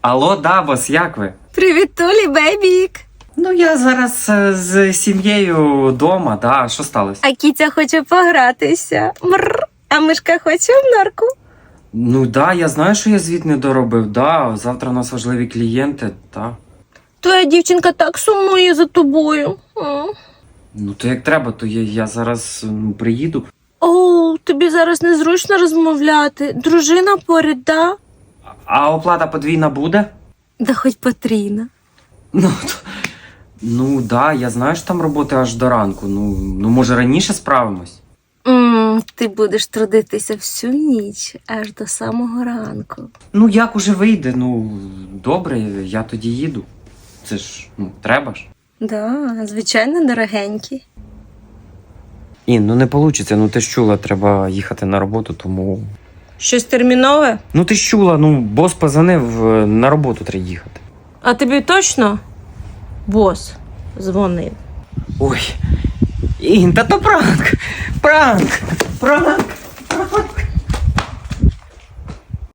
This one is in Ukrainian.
Алло, да, бос, як ви? Привіт, Толі, бейбік. Ну, я зараз е, з сім'єю вдома, да. Що сталося? А кіця хоче погратися. Мр. А мишка хоче в норку. Ну да, я знаю, що я звіт не доробив. Да, завтра у нас важливі клієнти, та. Твоя дівчинка так сумує за тобою. М. Ну то як треба, то я, я зараз ну, приїду. О, тобі зараз незручно розмовляти. Дружина поряд, да? А оплата подвійна буде? Да хоч потрійна. Ну, то, ну да, я знаю, що там роботи аж до ранку. Ну, ну може раніше справимось. м ти будеш трудитися всю ніч аж до самого ранку. Ну як уже вийде? Ну, добре, я тоді їду. Це ж, ну, треба ж. Да, звичайно, дорогенький. Ін, ну не вийде, ну ти ж чула, треба їхати на роботу, тому. Щось термінове? Ну ти ж чула, ну бос позвонив, е, на роботу треба їхати. А тобі точно бос дзвонив? Ой. Ін, та то пранк! Пранк! Пранк!